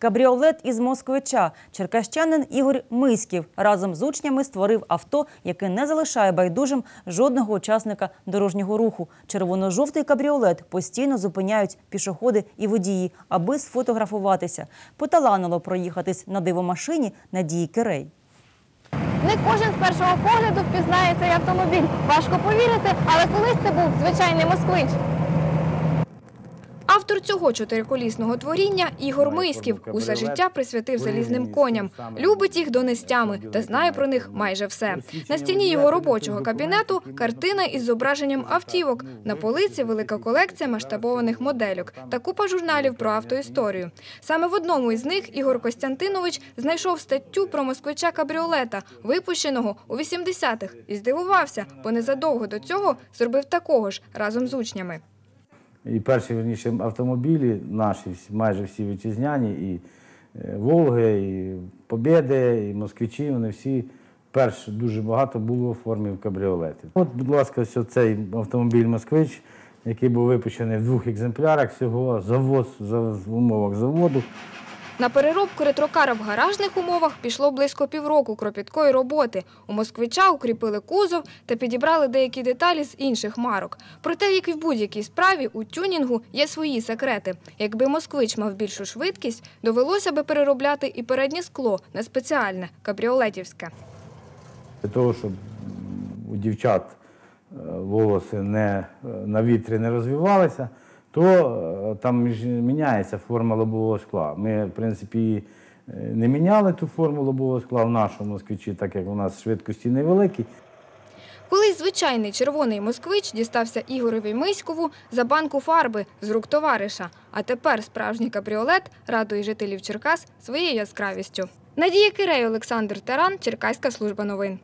Кабріолет із москвича. Черкащанин Ігор Миськів разом з учнями створив авто, яке не залишає байдужим жодного учасника дорожнього руху. Червоно-жовтий кабріолет постійно зупиняють пішоходи і водії, аби сфотографуватися. Поталанило проїхатись на дивомашині Надії Кирей. Не кожен з першого погляду впізнає цей автомобіль. Важко повірити, але колись це був звичайний москвич. Автор цього чотириколісного творіння Ігор Миськів усе життя присвятив залізним коням. Любить їх донестями та знає про них майже все. На стіні його робочого кабінету картина із зображенням автівок. На полиці велика колекція масштабованих модельок та купа журналів про автоісторію. Саме в одному із них Ігор Костянтинович знайшов статтю про москвича кабріолета, випущеного у 80-х, і здивувався, бо незадовго до цього зробив такого ж разом з учнями. І перші верніше автомобілі наші майже всі вітчизняні, і е, Волги, і Побєди, і москвичі, вони всі перші дуже багато було в формі кабріолетів. От, будь ласка, ось цей автомобіль Москвич, який був випущений в двох екземплярах всього, завоз за- в умовах заводу. На переробку ретрокара в гаражних умовах пішло близько півроку кропіткої роботи. У москвича укріпили кузов та підібрали деякі деталі з інших марок. Проте, як і в будь-якій справі, у тюнінгу є свої секрети. Якби москвич мав більшу швидкість, довелося би переробляти і переднє скло на спеціальне кабріолетівське. Для того, щоб у дівчат е, волоси не, е, на вітрі не розвивалися, то е, там міняється форма лобового скла. Ми, в принципі, е, не міняли ту форму лобового скла в нашому москвичі, так як у нас швидкості невеликі. Колись звичайний червоний москвич дістався Ігорові Миськову за банку фарби з рук товариша. А тепер справжній кабріолет радує жителів Черкас своєю яскравістю. Надія Кирей, Олександр Таран, Черкаська служба новин.